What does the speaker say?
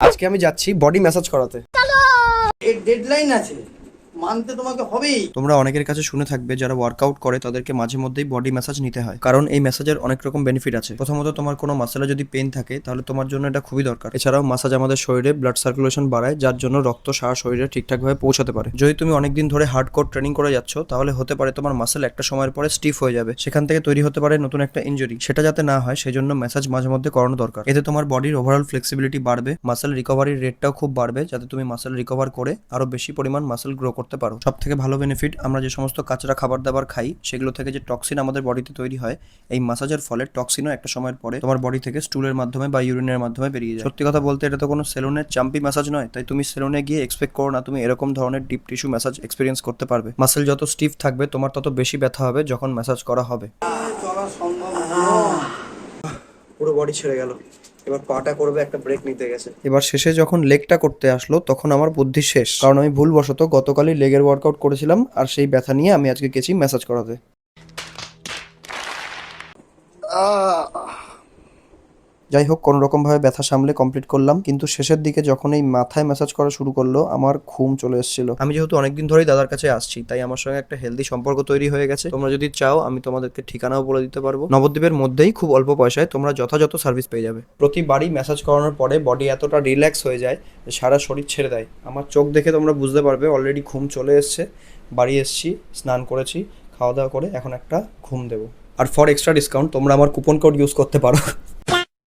আজকে আমি যাচ্ছি বডি ম্যাসাজ করাতে। এর ডেডলাইন আছে। মানতে তোমাকে হবেই। তোমরা অনেকের কাছে শুনে থাকবে, যারা ওয়ার্কআউট করে, তাদেরকে মাঝে মধ্যেই বডি ম্যাসাজ নিতে হয়। কারণ এই ম্যাসাজের অনেক রকম বেনিফিট আছে। প্রথমত, তোমার কোনো মাসেলে যদি পেন থাকে, তাহলে তোমার জন্য এটা খুবই দরকার। এছাড়াও মাসাজ আমাদের শরীরে ব্লাড সার্কুলেশন বাড়ায়, যার জন্য রক্ত সারা শরীরে ঠিকঠাকভাবে পৌঁছাতে পারে। যদি তুমি অনেকদিন ধরে হার্ড কোর ট্রেনিং করে যাচ্ছ, তাহলে হতে পারে তোমার মাসেল একটা সময়ের পরে স্টিফ হয়ে যাবে। সেখান থেকে তৈরি হতে পারে নতুন একটা ইনজুরি সেটা যাতে না হয় সেই জন্য ম্যাসাজ মাঝে মধ্যে করানো দরকার। এতে তোমার বডির ওভারঅল ফ্লেক্সিবিলিটি বাড়বে মাসেল রিকভারির রেটটাও খুব বাড়বে, যাতে তুমি মাসেল রিকভার করে আরও বেশি পরিমাণ মাসেল গ্রো করতে পারো। সব থেকে ভালো বেনিফিট আমরা যে সমস্ত কাঁচরা খাবার দাবার খাই, সেগুলো থেকে যে টক্সিন আমাদের বডিতে তৈরি হয়, এই মাসাজের ফলে টক্সিনও একটা সময়ের পরে তোমার বডি থেকে স্টুলের মাধ্যমে বা ইউরিনের মাধ্যমে বেরিয়ে যায়। সত্যি কথা বলতে এটা তো কোনো সেলুনের চাম্পি ম্যাসাজ নয়, তাই তুমি সেলুনে গিয়ে এক্সপেক্ট করো না তুমি এরকম ধরনের ডিপ টিস্যু ম্যাসাজ এক্সপিরিয়েন্স করতে পারবে। মাসেল যত স্টিফ থাকবে তোমার তত বেশি ব্যথা হবে যখন ম্যাসাজ করা হবে। চলা সম্ভব পুরো বডি ছেড়ে গেল। এবার পাটা করবে একটা ব্রেক নিতে গেছে। এবার শেষে যখন লেগটা করতে আসলো তখন আমার বুদ্ধি শেষ। কারণ আমি ভুলবশত গতকালই লেগের ওয়ার্কআউট করেছিলাম আর সেই ব্যথা নিয়ে আমি আজকে গেছি ম্যাসাজ করাতে। যাই হোক, কোনো রকমভাবে ব্যথা সামলে কমপ্লিট করলাম। কিন্তু শেষের দিকে যখন এই মাথায় ম্যাসাজ করা শুরু করল, আমার ঘুম চলে এসেছিল। আমি যেহেতু অনেকদিন ধরেই দাদার কাছে আসছি, তাই আমার সঙ্গে একটা হেলদি সম্পর্ক তৈরি হয়ে গেছে। তোমরা যদি চাও, আমি তোমাদেরকে ঠিকানাও বলে দিতে পারব। নবদ্বীপের মধ্যেই খুব অল্প পয়সায় তোমরা যথাযথ সার্ভিস পেয়ে যাবে। প্রতিবারই ম্যাসাজ করানোর পরে বডি এতটা রিল্যাক্স হয়ে যায় যে সারা শরীর ছেড়ে দেয়। আমার চোখ দেখে তোমরা বুঝতে পারবে অলরেডি ঘুম চলে এসছে। বাড়ি এসছি, স্নান করেছি, খাওয়া দাওয়া করে এখন একটা ঘুম দেবো। আর ফর এক্সট্রা ডিসকাউন্ট তোমরা আমার কুপন কোড ইউজ করতে পারো।